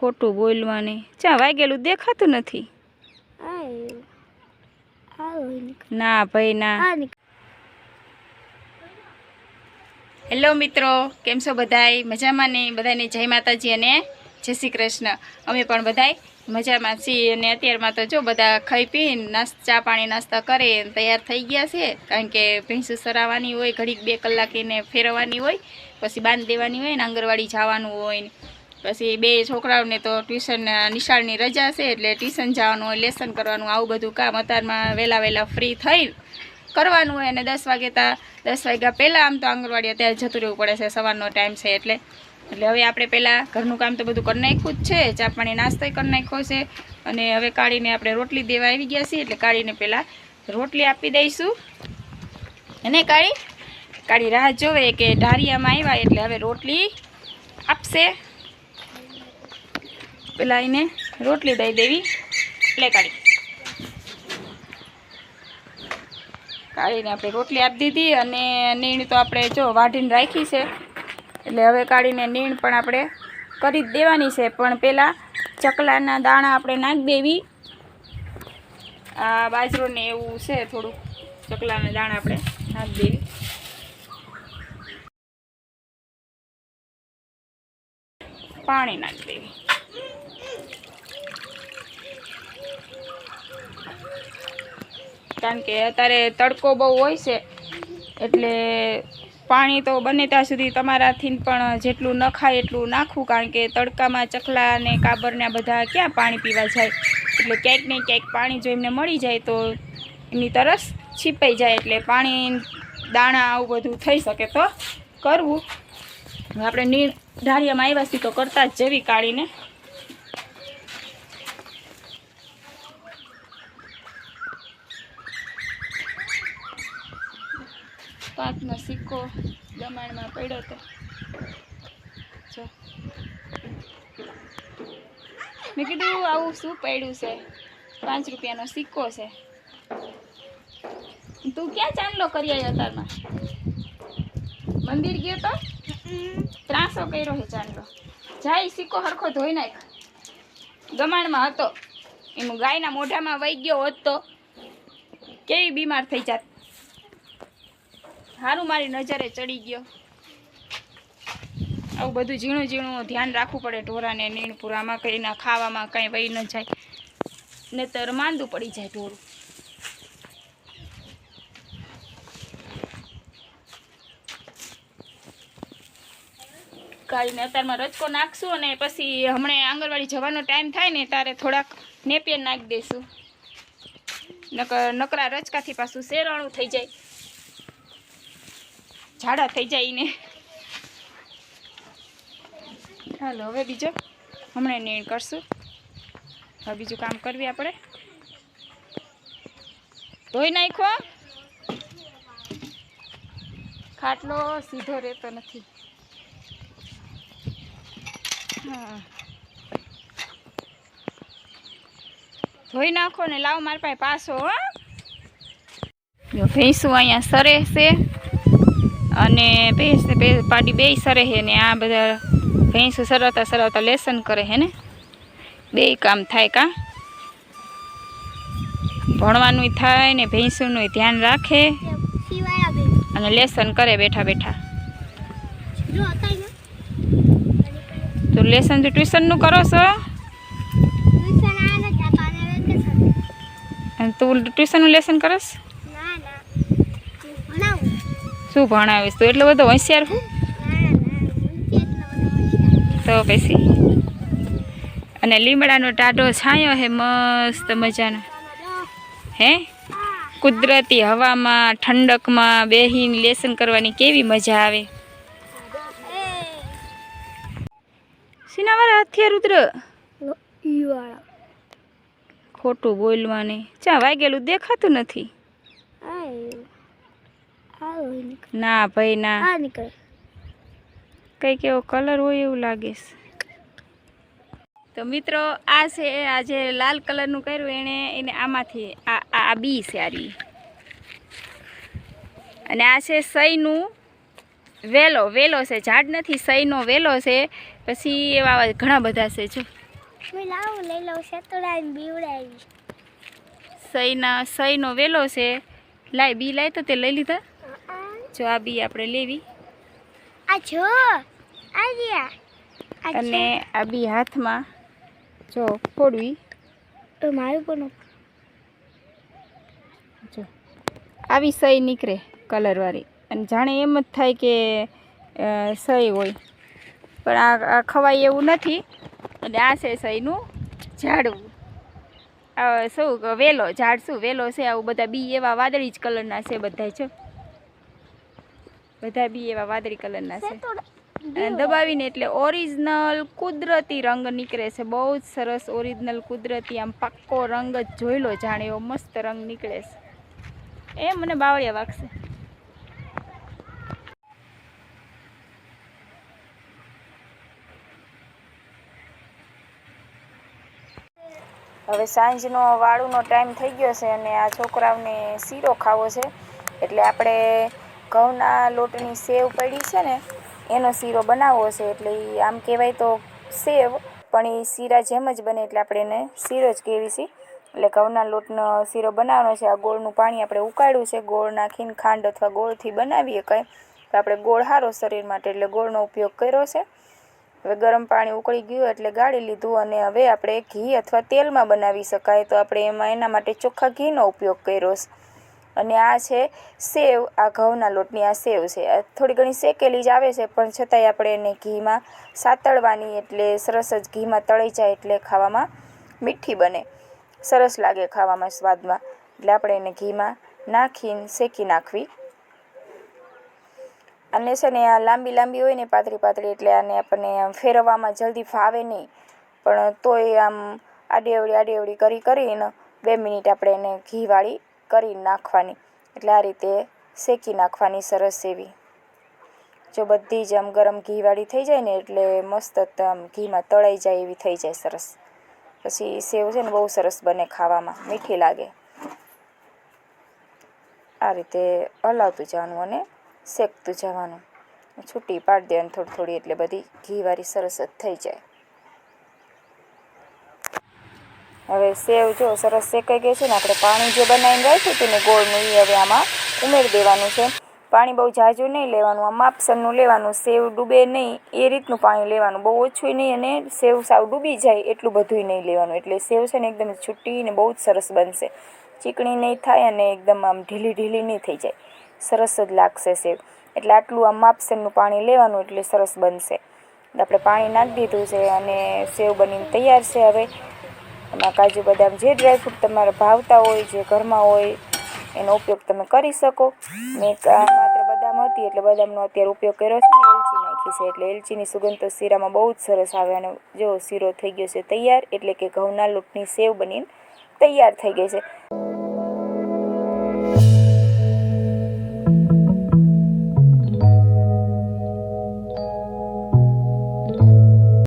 ખોટું બોલવાને. ચા વાગેલું દેખાતું નથી. ના ભાઈ, ના. હેલો મિત્રો, કેમ છો બધાય? મજામાં ને? બધાને જય માતાજી અને જય શ્રી કૃષ્ણ. અમે પણ બધાય મજામાં છીએ અને અત્યારમાં તો જો બધા ખાઈ પીને નાસ્ત, ચા પાણી નાસ્તા કરે તૈયાર થઈ ગયા છે. કારણ કે ભેંસું સરાવવાની હોય, ઘડીક બે કલાક એને ફેરવવાની હોય, પછી બાંધી દેવાની હોય ને આંગણવાડી જવાનું હોય ને. પછી બે છોકરાઓને તો ટ્યુશન નિશાળની રજા છે એટલે ટ્યુશન જવાનું હોય લેસન કરવાનું, આવું બધું કામ અત્યારમાં વહેલા વહેલા ફ્રી થઈ કરવાનું હોય અને દસ વાગે તા, દસ વાગ્યા પહેલાં આમ તો આંગણવાડી અત્યારે જતું રહેવું પડે છે, સવારનો ટાઈમ છે એટલે. એટલે હવે આપણે પહેલાં ઘરનું કામ તો બધું કરી નાખ્યું જ છે, ચા પાણી નાસ્તો કરી નાખ્યો છે અને હવે કાઢીને આપણે રોટલી દેવા આવી ગયા છીએ એટલે કાઢીને પહેલાં રોટલી આપી દઈશું. અને કાઢી કાઢી રાહ જોવે કે ઢારિયામાં આવ્યા એટલે હવે રોટલી આપશે. પેલા એને રોટલી દઈ દેવી. એટલે કાઢી કાઢીને આપણે રોટલી આપી દીધી અને નીણ તો આપણે જો વાઢીને રાખી છે. એટલે હવે કાઢીને નીણ પણ આપણે કરી દેવાની છે. પણ પહેલાં ચકલાના દાણા આપણે નાખી દેવી. આ બાજરો ને એવું છે થોડું ચકલાના દાણા આપણે નાખી દેવી. પાણી નાખી દેવી. કારણ કે અત્યારે તડકો બહુ હોય છે, એટલે પાણી તો બને ત્યાં સુધી તમારાથી પણ જેટલું ન ખાય એટલું નાખવું કારણ કે તડકામાં ચકલા ને કાબરને બધા ક્યાં પાણી પીવા જાય? એટલે ક્યાંક ને ક્યાંક પાણી જો એમને મળી જાય તો એમની તરસ છીપાઈ જાય, એટલે પાણી દાણા આવું બધું થઈ શકે તો કરવું. આપણે નીર ઢાળિયામાં આવ્યા છીએ તો કરતા જ જેવી કાઢીને પાંચનો સિક્કો દમાણમાં પડ્યો હતો જો. મેં કીધું આવું શું પડ્યું છે? પાંચ રૂપિયાનો સિક્કો છે. તું ક્યાં ચાંદલો કરી આવ્યો તારમાં? મંદિર ગયો તો? ત્રાસો કર્યો છે ચાંદલો. જાય સિક્કો હરખો ધોઈ નાખ. ગમાણમાં હતો. એમ ગાયના મોઢામાં વહી ગયો હોત તો કેવી બીમાર થઈ જાત. સારું મારી નજરે ચડી ગયો. આવું બધું ઝીણું ઝીણું ધ્યાન રાખવું પડે ઢોરાને, નીણપુરામાં કંઈ ના, ખાવામાં કંઈ વહી ન જાય. નહીતર માંદું પડી જાય ઢોરું. કાઢીને અત્યારમાં રચકો નાખશું અને પછી હમણાં આંગણવાડી જવાનો ટાઈમ થાય ને ત્યારે થોડાક નેપિયર નાખી દઈશું. નકર નકરા રચકાથી પાછું શેરાણું થઈ જાય. ઝાડા થઈ જાય ને ચાલો હવે બીજો. હમણાં નીણ કરશું. હવે બીજું કામ કરવી આપણે. ધોઈ નાખો. ખાટલો સીધો રહેતો નથી. હા. ધોઈ નાખો ને લાવ મારી પાસે પાછો, હો. ભેંસું અહીંયા સરે છે. અને ભેંસ પાડી બે સરે છે ને આ બધા ભેંસ સરવતા સરવતા લેસન કરે છે ને. બે કામ થાય કા. ભણવાનું થાય ને ભેંસનું ધ્યાન રાખે અને લેસન કરે બેઠા બેઠા. તો લેસન તો ટ્યુશનનું કરો છો? તું ટ્યુશનનું લેસન કરસ? શું ભણાવીશ તું? એટલો બધો હોશિયાર હું? તો પછી. અને લીમડાનો ટાઢો છાંયો હે મસ્ત મજાનો. હે? કુદરતી હવામાં ઠંડકમાં બેહીને લેસન કરવાની કેવી મજા આવે? સિનાવાળા હથિયાર રુદ્ર? ખોટું બોલવાની. ચા વાગેલું દેખાતું નથી. ના ભાઈ ના. કંઈક એવો કલર હોય એવું લાગે છે. તો મિત્રો આ છે આ જે લાલ કલરનું કર્યું એણે એને આમાંથી આ આ આ બી છે આરી. અને આ છે સઈનું વેલો વેલો છે ઝાડ નથી સઈનો વેલો છે. પછી એવા ઘણા બધા છે જો. સઈના સઈનો વેલો છે. લાય બી લાય તો તે લઈ લીધા. જો આ બી આપણે લેવી. આ જો અને આ બી હાથમાં જો ફોડવી. તો મારું પણ જો આવી સહી નીકળે કલરવાળી અને જાણે એમ જ થાય કે સહી હોય. પણ આ ખવાય એવું નથી. અને આ છે સહીનું ઝાડવું. શું વેલો ઝાડ શું વેલો છે આવું બધા બી એવા વાદળી જ કલરના છે બધા જો. બધા બી એવા વાદળી કલરના છે. અને દબાવીને એટલે ઓરિજિનલ કુદરતી રંગ નીકળે છે. બહુ જ સરસ ઓરિજિનલ કુદરતી આમ પાક્કો રંગ જ જોઈ લો જાણે એવો મસ્ત રંગ નીકળે છે. એ મને બાવળિયા વાગશે. હવે સાંજનો વાળુનો ટાઈમ થઈ ગયો છે અને આ છોકરાઓને શીરો ખાવો છે. એટલે આપણે ઘઉંના લોટની સેવ પડી છે ને, એનો શીરો બનાવવો છે એટલે એ આમ કહેવાય તો સેવ, પણ એ શીરા જેમ જ બને એટલે આપણે એને શીરો જ કહેવી છે. એટલે ઘઉંના લોટનો શીરો બનાવવાનો છે, આ ગોળનું પાણી આપણે ઉકાળ્યું છે, ગોળ નાખીને ખાંડ અથવા ગોળથી બનાવીએ કંઈ, તો આપણે ગોળ સારો શરીર માટે એટલે ગોળનો ઉપયોગ કર્યો છે. હવે ગરમ પાણી ઉકળી ગયું એટલે ગાળી લીધું અને હવે આપણે ઘી અથવા તેલમાં બનાવી શકાય, તો આપણે એમાં એના માટે ચોખ્ખા ઘીનો ઉપયોગ કર્યો છે. અને આ છે સેવ, આ ઘઉંના લોટની આ સેવ છે. આ થોડી ઘણી શેકેલી જ આવે છે, પણ છતાંય આપણે એને ઘીમાં સાતળવાની એટલે સરસ જ ઘીમાં તળાઈ જાય એટલે ખાવામાં મીઠી બને. સરસ લાગે ખાવામાં સ્વાદમાં. એટલે આપણે એને ઘીમાં નાખીને શેકી નાખવી. અને છે ને આ લાંબી લાંબી હોય ને પાતળી પાતળી એટલે આને આપણને ફેરવવામાં જલ્દી ફાવે નહીં. પણ તોય આમ આડી અવળી આડી અવળી કરી કરીને બે મિનિટ આપણે એને ઘીવાળી કરી નાખવાની. એટલે આ રીતે શેકી નાખવાની સરસ એવી. જો બધી જ આમ ગરમ ઘીવાળી થઈ જાય ને એટલે મસ્ત આમ ઘીમાં તળાઈ જાય એવી થઈ જાય સરસ. પછી સેવ છે ને બહુ સરસ બને ખાવામાં, મીઠી લાગે. આ રીતે હલાવતું જવાનું અને શેકતું જવાનું. છૂટી પાડી દેવાની થોડી થોડી એટલે બધી ઘીવાળી સરસ જ થઈ જાય. હવે સેવ જો સરસ શેકાઈ ગઈ છે ને, આપણે પાણી જે બનાવીને રાખ્યું હતું ને ગોળનું એ હવે આમાં ઉમેરી દેવાનું છે. પાણી બહુ ઝાઝું નહીં લેવાનું, આ માપસરનું લેવાનું, સેવ ડૂબે નહીં, એ રીતનું પાણી લેવાનું. બહુ ઓછું નહીં અને સેવ સાવ ડૂબી જાય એટલું બધુંય નહીં લેવાનું. એટલે સેવ છે ને એકદમ છૂટી ને બહુ જ સરસ બનશે. ચીકણી નહીં થાય અને એકદમ આમ ઢીલી ઢીલી નહીં થઈ જાય. સરસ જ લાગશે સેવ. એટલે આટલું આમ માપસરનું પાણી લેવાનું એટલે સરસ બનશે. આપણે પાણી નાખી દીધું છે અને સેવ બનીને તૈયાર છે હવે. એમાં કાજુ બદામ જે ડ્રાયફ્રૂટ તમારે ભાવતા હોય, જે ઘરમાં હોય, એનો ઉપયોગ તમે કરી શકો. મેં માત્ર બદામ હતી, એટલે બદામનો અત્યારે ઉપયોગ કર્યો છે ને, એલચી નાખી છે. એટલે એલચીની સુગંધ તો શીરામાં બહુ જ સરસ આવે અને જો શીરો થઈ ગયો છે તૈયાર, એટલે કે ઘઉંના લોટની સેવ બનીને તૈયાર થઈ ગઈ છે.